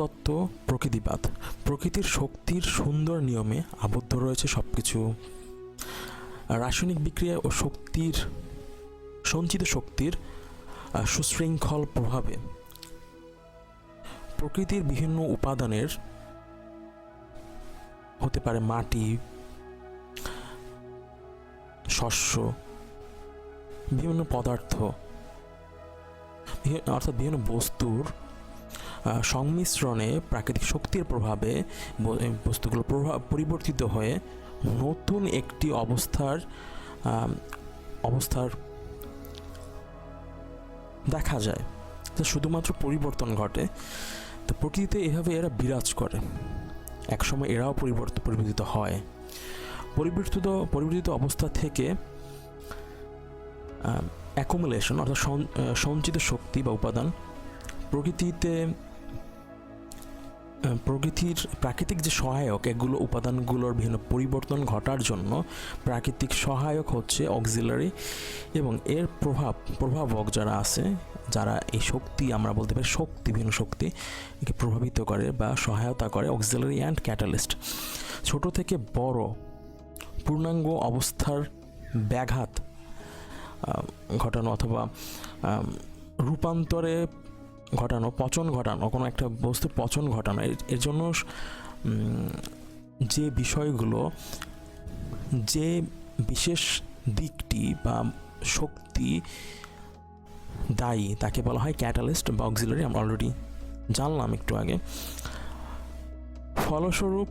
তত্ত্ব প্রকৃতিবাদ। প্রকৃতির শক্তির সুন্দর নিয়মে আবদ্ধ রয়েছে সব কিছু রাসায়নিক বিক্রিয়া ও শক্তির, সঞ্চিত শক্তির সুশৃঙ্খল প্রভাবে। প্রকৃতির বিভিন্ন উপাদানের হতে পারে মাটি, শস্য, বিভিন্ন পদার্থ অর্থাৎ বিভিন্ন বস্তুর সংমিশ্রণে প্রাকৃতিক শক্তির প্রভাবে বস্তুগুলো প্রভাব পরিবর্তিত হয়ে নতুন একটি অবস্থার অবস্থার দেখা যায়। তো শুধুমাত্র পরিবর্তন ঘটে। তো প্রকৃতিতে এভাবে এরা বিরাজ করে। একসময় এরাও পরিবর্তন পরিবর্তিত হয়। পরিবর্তিত পরিবর্তিত অবস্থা থেকে অ্যাকুমুলেশন অর্থাৎ সঞ্চ- সঞ্চিত শক্তি বা উপাদান প্রকৃতিতে প্রকৃতির প্রাকৃতিক যে সহায়ক, এগুলো উপাদানগুলোর বিভিন্ন পরিবর্তন ঘটার জন্য প্রাকৃতিক সহায়ক হচ্ছে অক্সিলারি এবং এর প্রভাব, প্রভাবক যারা আছে, যারা এই শক্তি আমরা বলতে পারি শক্তি বিভিন্ন শক্তি, একে প্রভাবিত করে বা সহায়তা করে অক্সিলারি অ্যান্ড ক্যাটালিস্ট ছোট থেকে বড় পূর্ণাঙ্গ অবস্থার ব্যাঘাত ঘটানো অথবা রূপান্তরে ঘটানো, পচন ঘটানো, কোনো একটা বস্তুর পচন ঘটানো, এর জন্য যে বিষয়গুলো, যে বিশেষ দিকটি বা শক্তি দায়ী, তাকে বলা হয় ক্যাটালিস্ট বা অক্সিলারি, আমরা অলরেডি জানলাম একটু আগে। ফলস্বরূপ,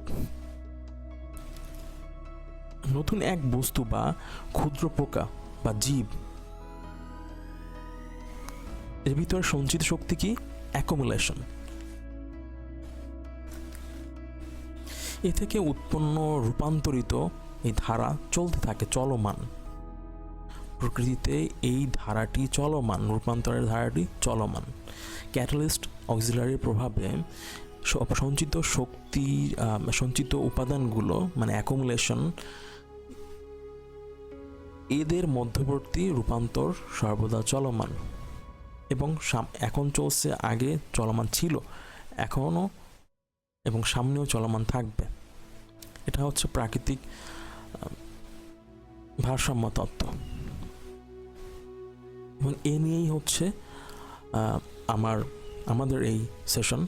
নতুন এক বস্তু বা ক্ষুদ্র পোকা বা জীব এর ভিতরে সঞ্চিত শক্তি কি? অ্যাকুমুলেশন এ থেকে উৎপন্ন, রূপান্তরিত এই ধারা চলতে থাকে চলমান। প্রকৃতিতে এই ধারাটি চলমান, রূপান্তরের ধারাটি চলমান। ক্যাটালিস্ট অক্সিলারির প্রভাবে সঞ্চিত শক্তি সঞ্চিত উপাদানগুলো মানে অ্যাকুমুলেশন এদের মধ্যবর্তী রূপান্তর সর্বদা চলমান। এবং এখন চলছে আগে চলমান ছিল, এখনও এবং সামনেও চলমান থাকবে। এটা হচ্ছে প্রাকৃতিক ভারসাম্য তত্ত্ব। এবং এ নিয়েই হচ্ছে আমার, আমাদের এই session,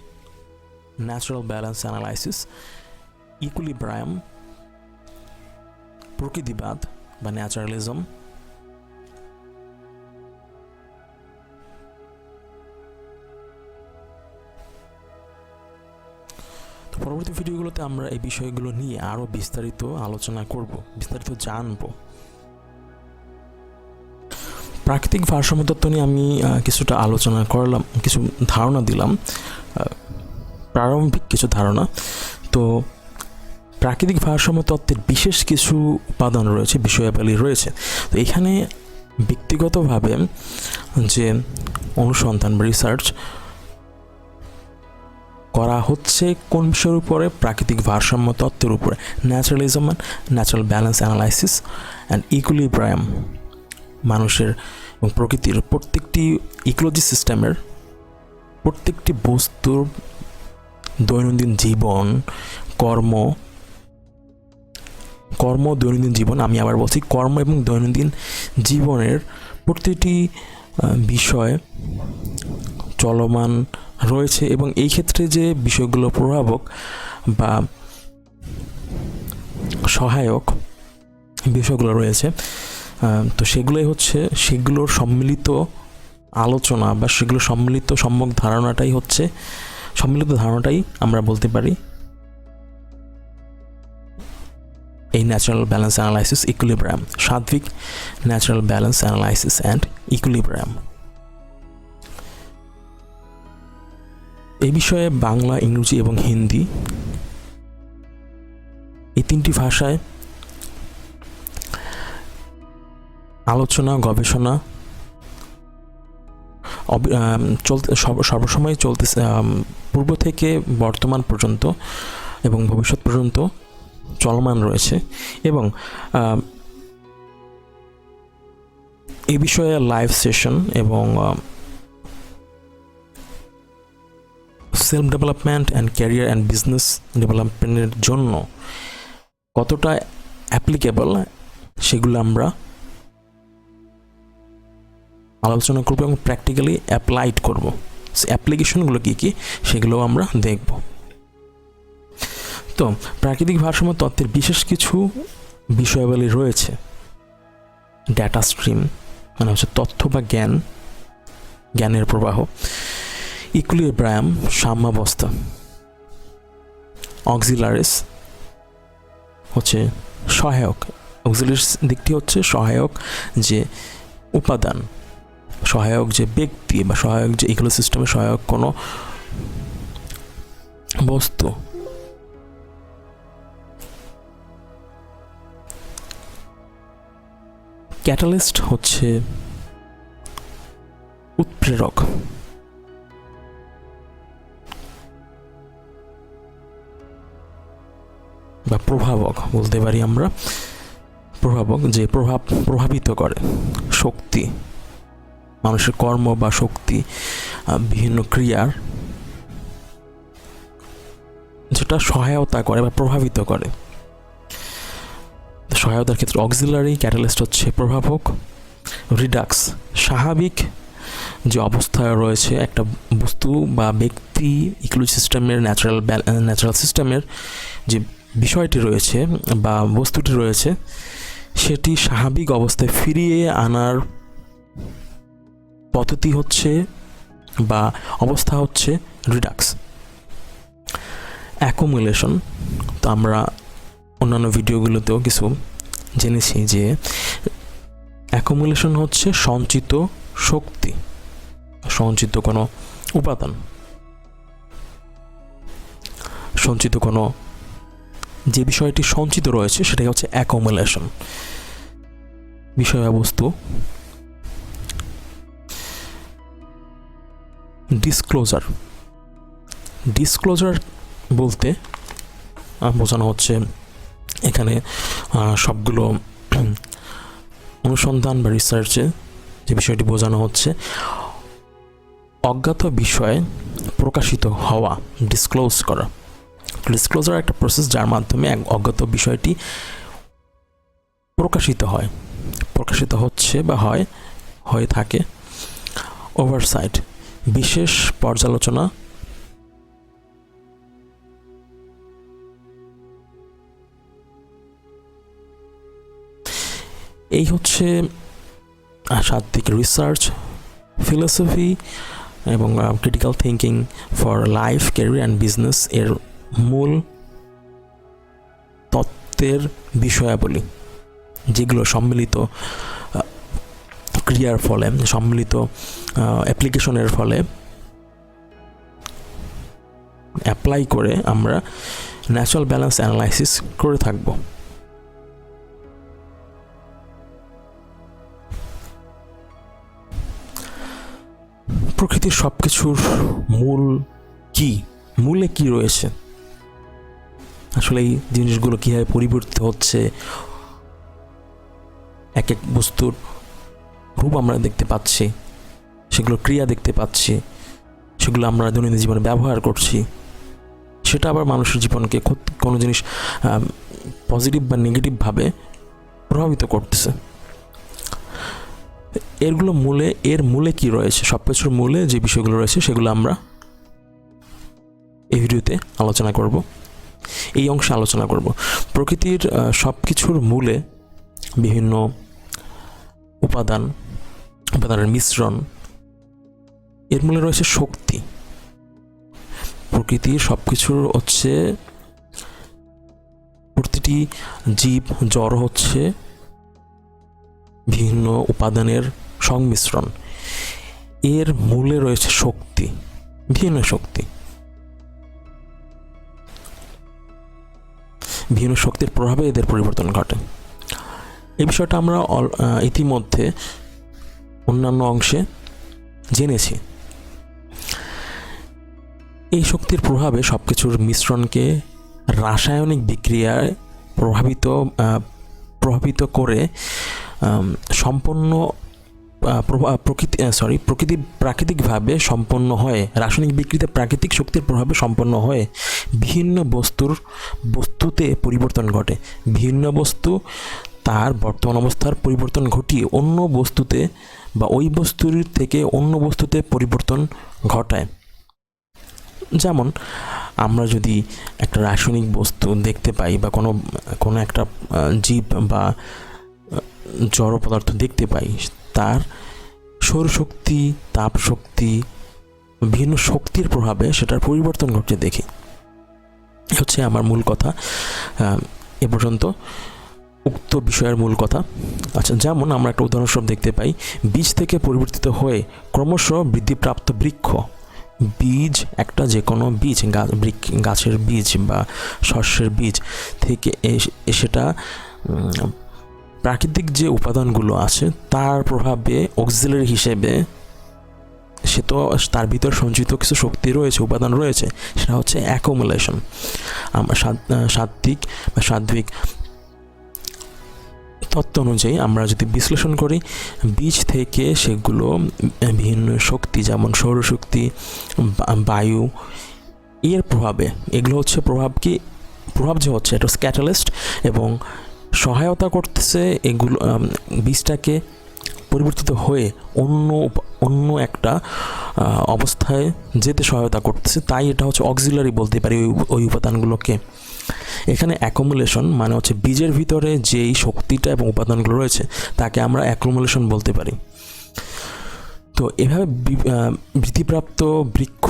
natural balance analysis, equilibrium, প্রকৃতিবাদ বা ন্যাচারালিজম পরবর্তী ভিডিওগুলোতে আমরা এই বিষয়গুলো নিয়ে আরও বিস্তারিত আলোচনা করব, বিস্তারিত জানব। প্রাকৃতিক ভারসাম্য তত্ত্ব নিয়ে আমি কিছুটা আলোচনা করলাম, কিছু ধারণা দিলাম প্রারম্ভিক কিছু ধারণা। তো প্রাকৃতিক ভারসাম্য তত্ত্বের বিশেষ কিছু উপাদান রয়েছে, বিষয়াবলী রয়েছে। তো এখানে ব্যক্তিগতভাবে যে অনুসন্ধান রিসার্চ করা হচ্ছে কোন বিষয়ের উপরে? প্রাকৃতিক ভারসাম্য তত্ত্বের উপরে। Naturalism natural balance analysis and equilibrium মানুষের এবং প্রকৃতির প্রত্যেকটি ইকোলজি সিস্টেমের প্রত্যেকটি বস্তুর দৈনন্দিন জীবন, কর্ম কর্ম দৈনন্দিন জীবন, আমি আবার বলছি কর্ম এবং দৈনন্দিন জীবনের প্রতিটি বিষয় চলমান রয়েছে এবং এই ক্ষেত্রে যে বিষয়গুলো প্রভাবক বা সহায়ক বিষয়গুলো রয়েছে তো সেগুলোই হচ্ছে সেগুলোর সম্মিলিত আলোচনা বা সেগুলো সম্মিলিত সম্যক ধারণাটাই হচ্ছে, সম্মিলিত ধারণাটাই আমরা বলতে পারি এই natural balance analysis equilibrium Satwik natural balance analysis and equilibrium এই বিষয়ে বাংলা, ইংরেজি এবং হিন্দি এই তিনটি ভাষায় আলোচনা, গবেষণা চলতে সর্বসময় চলতেছে পূর্ব থেকে বর্তমান পর্যন্ত এবং ভবিষ্যৎ পর্যন্ত চলমান রয়েছে এবং এই বিষয়ে লাইভ সেশন এবং self development and career and business ডেভেলপমেন্টের জন্য কতটা অ্যাপ্লিকেবল সেগুলো আমরা আলোচনা করব এবং প্র্যাকটিক্যালি অ্যাপ্লাইড করব। অ্যাপ্লিকেশনগুলো কী কী সেগুলো আমরা দেখব। তো প্রাকৃতিক ভারসাম্য তত্ত্বের বিশেষ কিছু বিষয়াবলী রয়েছে। ডেটা স্ট্রিম মানে হচ্ছে তথ্য বা জ্ঞান, জ্ঞানের প্রবাহ। ইকুলিব্রায়াম সাম্যাবস্থা। অক্সিলারিস হচ্ছে সহায়ক। অক্সিলারিস দিকটি হচ্ছে সহায়ক যে উপাদান, সহায়ক যে ব্যক্তি বা সহায়ক যে ইকোসিস্টেমে সহায়ক কোনো বস্তু ক্যাটালিস্ট হচ্ছে উৎপ্রেরক। বা প্রভাবক বলতে পারি আমরা। প্রভাবক যে প্রভাব প্রভাবিত করে শক্তি, মানুষের কর্ম বা শক্তি বিভিন্ন ক্রিয়ার যেটা সহায়তা করে বা প্রভাবিত করে। সহায়তার ক্ষেত্রে অক্সিলারি ক্যাটালিস্ট হচ্ছে প্রভাবক রিডাক্স স্বাভাবিক যে অবস্থায় রয়েছে একটা বস্তু বা ব্যক্তি ইকোলজি সিস্টেমের ন্যাচারাল ন্যাচারাল সিস্টেমের যে বিষয়টি রয়েছে বা বস্তুটি রয়েছে, সেটি স্বাভাবিক অবস্থায় ফিরিয়ে আনার পদ্ধতি হচ্ছে বা অবস্থা হচ্ছে রিডাক্স অ্যাকুমুলেশন তো আমরা অন্যান্য ভিডিওগুলোতেও কিছু জেনেছি যে অ্যাকুমুলেশন হচ্ছে সঞ্চিত শক্তি, সঞ্চিত কোনো উপাদান। সঞ্চিত কোনো যে বিষয়টি সঞ্চিত রয়েছে সেটাই হচ্ছে অ্যাকুমুলেশন বিষয়বস্তু ডিসক্লোজার ডিসক্লোজার বলতে বোঝানো হচ্ছে এখানে সবগুলো অনুসন্ধান বা রিসার্চে যে বিষয়টি বোঝানো হচ্ছে, অজ্ঞাত বিষয়ে প্রকাশিত হওয়া ডিসক্লোজ করা। ডিসক্লোজার একটা প্রসেস যার মাধ্যমে এক অজ্ঞাত বিষয়টি প্রকাশিত হয়। প্রকাশিত হচ্ছে বা হয়, হয়ে থাকে ওভারসাইট বিশেষ পর্যালোচনা এই হচ্ছে সাত্বিক রিসার্চ ফিলোসফি এবং critical thinking for life career and business এর মূল তত্ত্বের বিষয়াবলী, যেগুলো সম্মিলিত ক্রিয়ার ফলে, সম্মিলিত অ্যাপ্লিকেশনের ফলে অ্যাপ্লাই করে আমরা ন্যাচারাল ব্যালেন্স অ্যানালাইসিস করে থাকব। প্রকৃতির সব কিছুর মূল কি? মূলে কি রয়েছে? আসলে এই জিনিসগুলো কীভাবে পরিবর্তিত হচ্ছে? এক এক বস্তুর রূপ আমরা দেখতে পাচ্ছি, সেগুলো ক্রিয়া দেখতে পাচ্ছি, সেগুলো আমরা দৈনন্দিন জীবনে ব্যবহার করছি। সেটা আবার মানুষের জীবনকে কোনো জিনিস পজিটিভ বা নেগেটিভভাবে প্রভাবিত করতেছে। এরগুলো মূলে, এর মূলে কি রয়েছে? সব কিছুর মূলে যে বিষয়গুলো রয়েছে, সেগুলো আমরা এই ভিডিওতে আলোচনা করব। এই অংশে আলোচনা করব। প্রকৃতির সব কিছুর মূলে বিভিন্ন উপাদান, উপাদানের মিশ্রণ, এর মূলে রয়েছে শক্তি। প্রকৃতির সব কিছুর হচ্ছে, প্রতিটি জীব, জ্বর হচ্ছে, বিভিন্ন উপাদানের সংমিশ্রণ। এর মূলে রয়েছে শক্তি, ভিন্ন শক্তি। ভিন্ন শক্তির প্রভাবে এদের পরিবর্তন ঘটে। এই বিষয়টা আমরা ইতিমধ্যে অন্যান্য অংশে জেনেছি। এই শক্তির প্রভাবে সব কিছুর মিশ্রণকে রাসায়নিক বিক্রিয়ায় প্রভাবিত প্রভাবিত করে প্রভা- প্রকৃতি সরি প্রকৃতি প্রাকৃতিকভাবে সম্পন্ন হয়। রাসায়নিক বিক্রিতে প্রাকৃতিক শক্তির প্রভাবে সম্পন্ন হয়ে। ভিন্ন বস্তুর বস্তুতে পরিবর্তন ঘটে। ভিন্ন বস্তু তার বর্তমান অবস্থার পরিবর্তন ঘটিয়ে অন্য বস্তুতে বা ওই বস্তুর থেকে অন্য বস্তুতে পরিবর্তন ঘটায়। যেমন, আমরা যদি একটা রাসায়নিক বস্তু দেখতে পাই বা কোনো কোনো একটা জীব বা জড় পদার্থ দেখতে পাই তার সৌরশক্তি তাপ শক্তি ভিন্ন শক্তির প্রভাবে সেটার পরিবর্তন ঘটতে দেখি। হচ্ছে আমার মূল কথা। এ পর্যন্ত উক্ত বিষয়ের মূল কথা। আচ্ছা যেমন আমরা একটা উদাহরণস্বরূপ দেখতে পাই, বীজ থেকে পরিবর্তিত হয়ে ক্রমশ বৃদ্ধিপ্রাপ্ত বৃক্ষ। বীজ একটা যে কোনো বীজ গাছের বীজ বা শস্যের বীজ থেকে সেটা প্রাকৃতিক যে উপাদানগুলো আছে, তার প্রভাবে অক্সিলারি হিসেবে সে তো তার ভিতর সঞ্চিত কিছু শক্তি রয়েছে, উপাদান রয়েছে, সেটা হচ্ছে অ্যাকোমুলেশন আমরা সাত- সাত্বিক বা সাত্বিক তত্ত্ব অনুযায়ী আমরা যদি বিশ্লেষণ করি, বীজ থেকে সেগুলো বিভিন্ন শক্তি যেমন সৌরশক্তি বায়ু, এর প্রভাবে, এগুলো হচ্ছে প্রভাব কি? প্রভাব যে হচ্ছে, এটা ক্যাটালিস্ট এবং সহায়তা করতেছে, এগুলো বীজটাকে পরিবর্তিত হয়ে অন্য অন্য একটা অবস্থায় যেতে সহায়তা করতেছে। তাই এটা হচ্ছে অক্সিলারি বলতে পারি ওই ওই উপাদানগুলোকে। এখানে অ্যাকোমুলেশন মানে হচ্ছে বীজের ভিতরে যেই শক্তিটা এবং উপাদানগুলো রয়েছে, তাকে আমরা অ্যাকোমুলেশন বলতে পারি। তো এভাবে বৃদ্ধিপ্রাপ্ত বৃক্ষ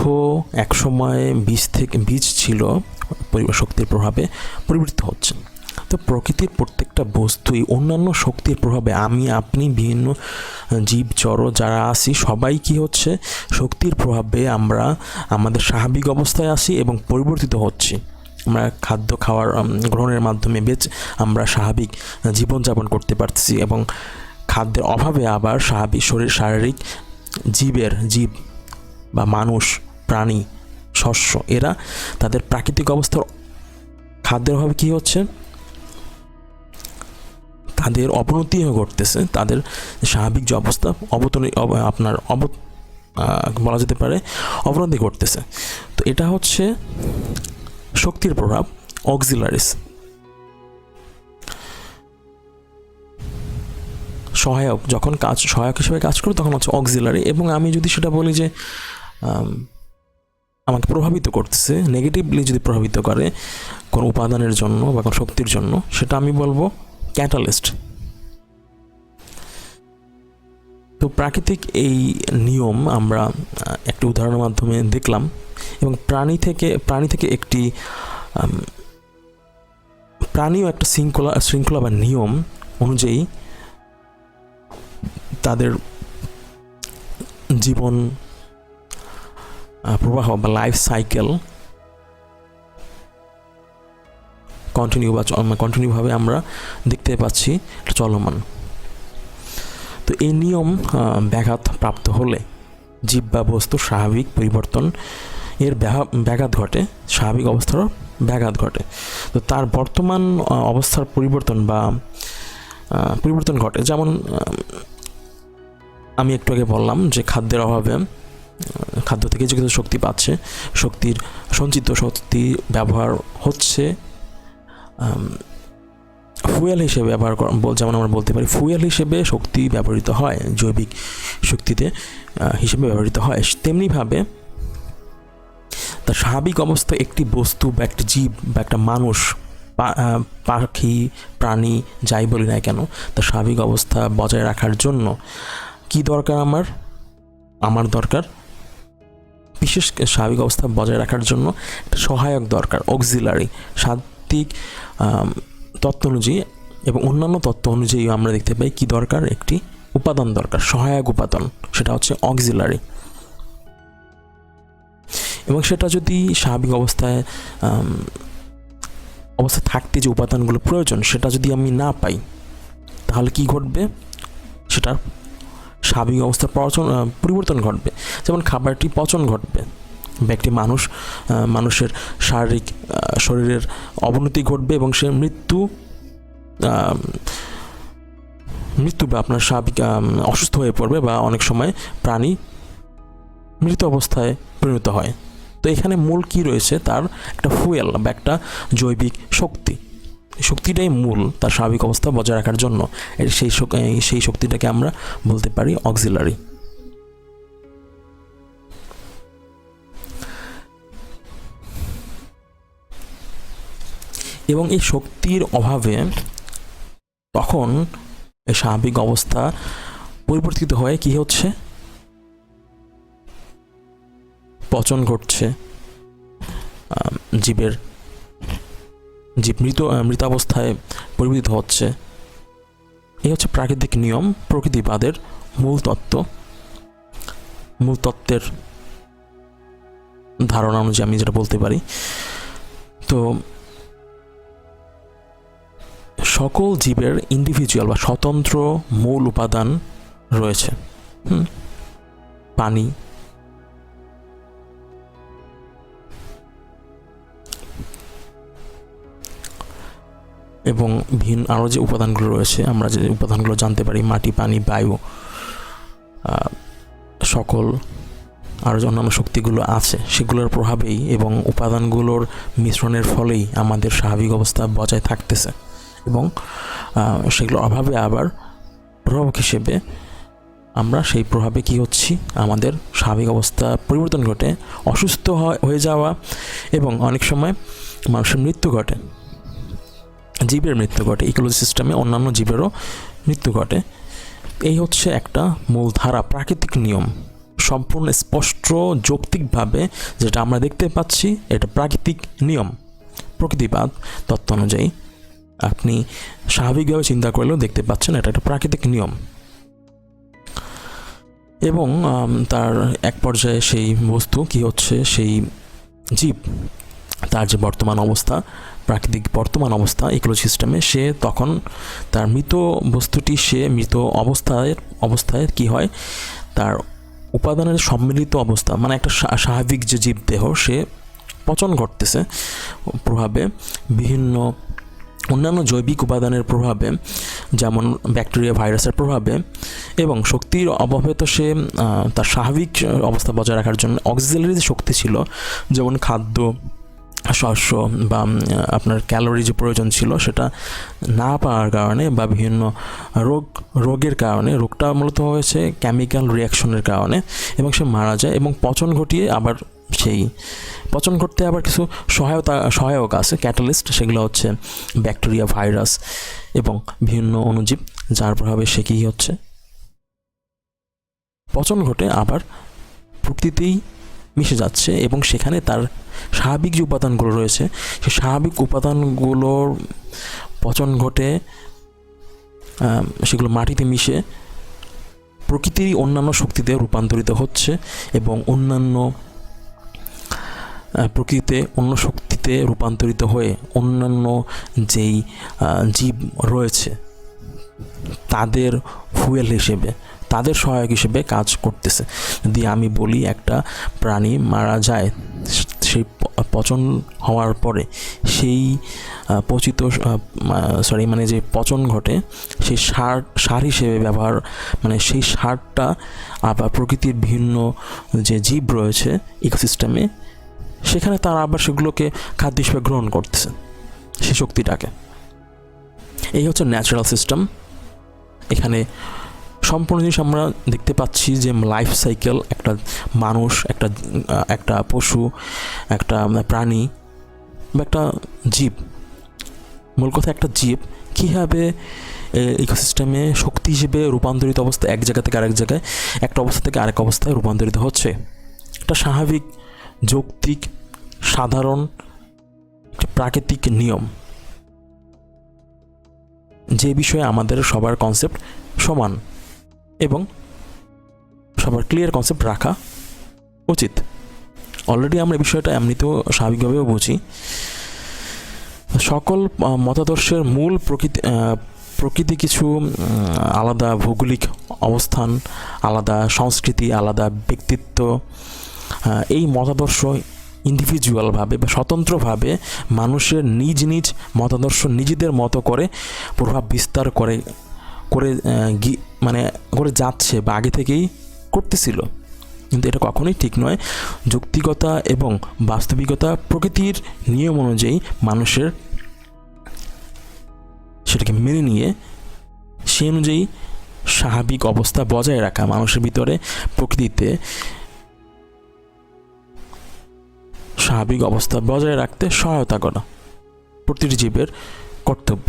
একসময় বীজ থেকে, বীজ ছিল শক্তির প্রভাবে পরিবর্তিত হচ্ছে। তো প্রকৃতির প্রত্যেকটা বস্তুই, অন্যান্য শক্তির প্রভাবে আমি, আপনি বিভিন্ন জীব জড় যারা আছি, সবাই কি হচ্ছে? শক্তির প্রভাবে আমরা আমাদের স্বাভাবিক অবস্থায় আসি এবং পরিবর্তিত হচ্ছি। আমরা খাদ্য খাওয়ার গ্রহণের মাধ্যমে বেচ আমরা স্বাভাবিক জীবনযাপন করতে পারতেছি এবং খাদ্যের অভাবে আবার স্বাভাবিক শরীর, শারীরিক জীবের জীব বা মানুষ, প্রাণী, শস্য, এরা তাদের প্রাকৃতিক অবস্থার খাদ্যের অভাবে কী হচ্ছে? তাদের অবনতি ঘটতেছে, তাদের স্বাভাবিক যে অবস্থা অবতনী অব- আপনার অব বলা যেতে পারে, অবনতি ঘটতেছে। তো এটা হচ্ছে শক্তির প্রভাব, অক্সিলারিস। সহায়ক, যখন কাজ, সহায়ক হিসেবে কাজ করে, তখন হচ্ছে অক্সিলারি। এবং আমি যদি সেটা বলি যে আমাকে প্রভাবিত করতেছে নেগেটিভলি যদি প্রভাবিত করে কোনো উপাদানের জন্য বা কোনো শক্তির জন্য, সেটা আমি বলব ক্যাটালিস্ট। তো প্রাকৃতিক এই নিয়ম আমরা একটি উদাহরণের মাধ্যমে দেখলাম এবং প্রাণী থেকে প্রাণী থেকে একটি প্রাণীও একটা শৃঙ্খলা শৃঙ্খলা বা নিয়ম অনুযায়ী তাদের জীবন প্রবাহ বা লাইফ সাইকেল কন্টিনিউ বা কন্টিনিউভাবে আমরা দেখতে পাচ্ছি চলমান। তো এই নিয়ম ব্যাঘাত প্রাপ্ত হলে জীব বা বস্তুর স্বাভাবিক পরিবর্তন, এর ব্যাঘাত ঘটে, স্বাভাবিক অবস্থারও ব্যাঘাত ঘটে। তো তার বর্তমান অবস্থার পরিবর্তন বা পরিবর্তন ঘটে। যেমন আমি একটু আগে বললাম যে খাদ্যের অভাবে খাদ্য থেকে যে কিছু শক্তি পাচ্ছে, শক্তির সঞ্চিত শক্তি ব্যবহার হচ্ছে ফুয়েল হিসেবে ব্যবহার যেমন আমরা বলতে পারি, ফুয়েল হিসেবে শক্তি ব্যবহৃত হয়, জৈবিক শক্তিতে হিসেবে ব্যবহৃত হয়। তেমনিভাবে তার স্বাভাবিক অবস্থায় একটি বস্তু বা একটি জীব বা একটা মানুষ পাখি, প্রাণী, যাই বলি না কেন, তার স্বাভাবিক অবস্থা বজায় রাখার জন্য কি দরকার আমার? আমার দরকার বিশেষ স্বাভাবিক অবস্থা বজায় রাখার জন্য একটা সহায়ক দরকার, অক্সিলারি আম, তত্ত্ব অনুযায়ী এবং অন্যান্য তত্ত্ব অনুযায়ী আমরা দেখতে পাই কি দরকার? একটি উপাদান দরকার সহায়ক উপাদান সেটা হচ্ছে অক্সিলারি। এবং সেটা যদি স্বাভাবিক অবস্থায় আম, অবস্থায় থাকতে যে উপাদানগুলো প্রয়োজন সেটা যদি আমি না পাই তাহলে কি ঘটবে? সেটার স্বাভাবিক অবস্থার পচন পরিবর্তন ঘটবে। যেমন খাবারটি পচন ঘটবে। বা একটি মানুষ মানুষের শারীরিক শরীরের অবনতি ঘটবে এবং সে মৃত্যু মৃত্যু বা আপনার স্বাভাবিক অসুস্থ হয়ে পড়বে বা অনেক সময় প্রাণী মৃত অবস্থায় পরিণত হয়। তো এখানে মূল কি রয়েছে? তার একটা ফুয়েল বা একটা জৈবিক শক্তি। শক্তিটাই মূল তার স্বাভাবিক অবস্থা বজায় রাখার জন্য। সেই সেই শক্তিটাকে আমরা বলতে পারি অক্সিলারি। এবং এই শক্তির অভাবে তখন এই স্বাভাবিক অবস্থা পরিবর্তিত হয়ে কি হচ্ছে? পচন ঘটছে। জীবের, জীব মৃত মৃতাবস্থায় পরিবর্তিত হচ্ছে। এই হচ্ছে প্রাকৃতিক নিয়ম, প্রকৃতিবাদের মূল তত্ত্ব। মূল তত্ত্বের ধারণা অনুযায়ী আমি যেটা বলতে পারি। তো সকল জীবের ইন্ডিভিজুয়াল বা স্বতন্ত্র মূল উপাদান রয়েছে। হুম? পানি। এবং ভিন্ন আরও যে উপাদানগুলো রয়েছে, আমরা যে উপাদানগুলো জানতে পারি, মাটি, পানি, বায়ু সকল আরও যে অন্যান্য শক্তিগুলো আছে, সেগুলোর প্রভাবেই এবং উপাদানগুলোর মিশ্রণের ফলেই আমাদের স্বাভাবিক অবস্থা বজায় থাকতেছে। এবং আহ, সেগুলোর অভাবে আবার প্রভাবক হিসেবে আমরা সেই প্রভাবে কি হচ্ছি? আমাদের স্বাভাবিক অবস্থা পরিবর্তন ঘটে অসুস্থ হয়- যাওয়া এবং অনেক সময় মানুষের মৃত্যু ঘটে। জীবের মৃত্যু ঘটে ইকোলজি সিস্টেমে অন্যান্য জীবেরও মৃত্যু ঘটে। এই হচ্ছে একটা মূলধারা প্রাকৃতিক নিয়ম। সম্পূর্ণ স্পষ্ট যৌক্তিকভাবে যেটা আমরা দেখতে পাচ্ছি এটা প্রাকৃতিক নিয়ম। প্রকৃতিবাদ তত্ত্ব অনুযায়ী আপনি স্বাভাবিকভাবে চিন্তা করলেও দেখতে পাচ্ছেন, এটা একটা প্রাকৃতিক নিয়ম। এবং তার এক পর্যায়ে সেই বস্তু কি হচ্ছে, সেই জীব, তার যে বর্তমান অবস্থা, প্রাকৃতিক বর্তমান অবস্থা ইকোলজি সিস্টেমে সে তখন তার মৃত বস্তুটি, সে মৃত অবস্থায় অবস্থায় কি হয়, তার উপাদানের সম্মিলিত অবস্থা মানে একটা স্বা- স্বাভাবিক যে জীব দেহ, সে পচন ঘটতেছে প্রভাবে বিভিন্ন অন্যান্য জৈবিক উপাদানের প্রভাবে, যেমন ব্যাকটেরিয়া ভাইরাসের প্রভাবে এবং শক্তির অভাবে তো সে তার স্বাভাবিক অবস্থা বজায় রাখার জন্য অক্সিলারি যে শক্তি ছিল, যেমন খাদ্য, শস্য বা আপনার ক্যালোরি যে প্রয়োজন ছিল সেটা না পাওয়ার কারণে বা বিভিন্ন রোগ, রোগের কারণে, রোগটা মূলত হয়েছে কেমিক্যাল রিয়াকশনের কারণে এবং সে মারা যায় এবং পচন ঘটিয়ে আবার সেই পচন ঘটতে আবার কিছু সহায়তা, সহায়ক আছে ক্যাটালিস্ট সেগুলো হচ্ছে ব্যাকটেরিয়া ভাইরাস এবং বিভিন্ন অণুজীব, যার প্রভাবে সে কী হচ্ছে? পচন ঘটে আবার প্রকৃতিতেই মিশে যাচ্ছে এবং সেখানে তার স্বাভাবিক যে উপাদানগুলো রয়েছে সেই স্বাভাবিক উপাদানগুলোর পচন ঘটে সেগুলো মাটিতে মিশে প্রকৃতির অন্যান্য শক্তিতে রূপান্তরিত হচ্ছে এবং অন্যান্য প্রকৃতিতে অন্য শক্তিতে রূপান্তরিত হয়ে অন্যান্য যেই জীব রয়েছে, তাদের ফুয়েল হিসেবে, তাদের সহায়ক হিসেবে কাজ করতেছে। যদি আমি বলি একটা প্রাণী মারা যায়, সেই পচন হওয়ার পরে সেই পচিত সরি মানে যে পচন ঘটে, সেই সার সার হিসেবে ব্যবহার মানে সেই সারটা আবার প্রকৃতির ভিন্ন যে জীব রয়েছে ইকোসিস্টেমে সেখানে তারা আবার সেগুলোকে খাদ্য হিসেবে গ্রহণ করতেছে, সে শক্তিটাকে। এই হচ্ছে ন্যাচারাল সিস্টেম এখানে সম্পূর্ণ জিনিস আমরা দেখতে পাচ্ছি যে লাইফ সাইকেল একটা মানুষ, একটা একটা পশু, একটা প্রাণী বা একটা জীব। মূল কথা একটা জীব কীভাবে ইকোসিস্টেমে শক্তি হিসেবে রূপান্তরিত অবস্থা এক জায়গা থেকে আরেক জায়গায়, একটা অবস্থা থেকে আরেক অবস্থায় রূপান্তরিত হচ্ছে। একটা স্বাভাবিক যৌক্তিক, সাধারণ, প্রাকৃতিক নিয়ম। যে বিষয়ে আমাদের সবার কনসেপ্ট সমান এবং সবার ক্লিয়ার কনসেপ্ট রাখা উচিত। অলরেডি আমরা এই বিষয়টা এমনিতেও স্বাভাবিকভাবেও বুঝি। সকল মতাদর্শের মূল প্রকৃতি প্রকৃতি কিছু আলাদা ভৌগোলিক অবস্থান, আলাদা সংস্কৃতি, আলাদা ব্যক্তিত্ব এই মতাদর্শ ইন্ডিভিজুয়ালভাবে বা স্বতন্ত্রভাবে মানুষের নিজ নিজ মতাদর্শ নিজেদের মতো করে প্রভাব বিস্তার করে করে মানে করে যাচ্ছে বা আগে থেকেই করতেছিল। কিন্তু এটা কখনোই ঠিক নয়। যৌক্তিকতা এবং বাস্তবিকতা প্রকৃতির নিয়ম অনুযায়ী মানুষের সেটাকে মেনে নিয়ে সে অনুযায়ী স্বাভাবিক অবস্থা বজায় রাখা মানুষের ভিতরে প্রকৃতিতে স্বাভাবিক অবস্থা বজায় রাখতে সহায়তা করা প্রতিটি জীবের কর্তব্য।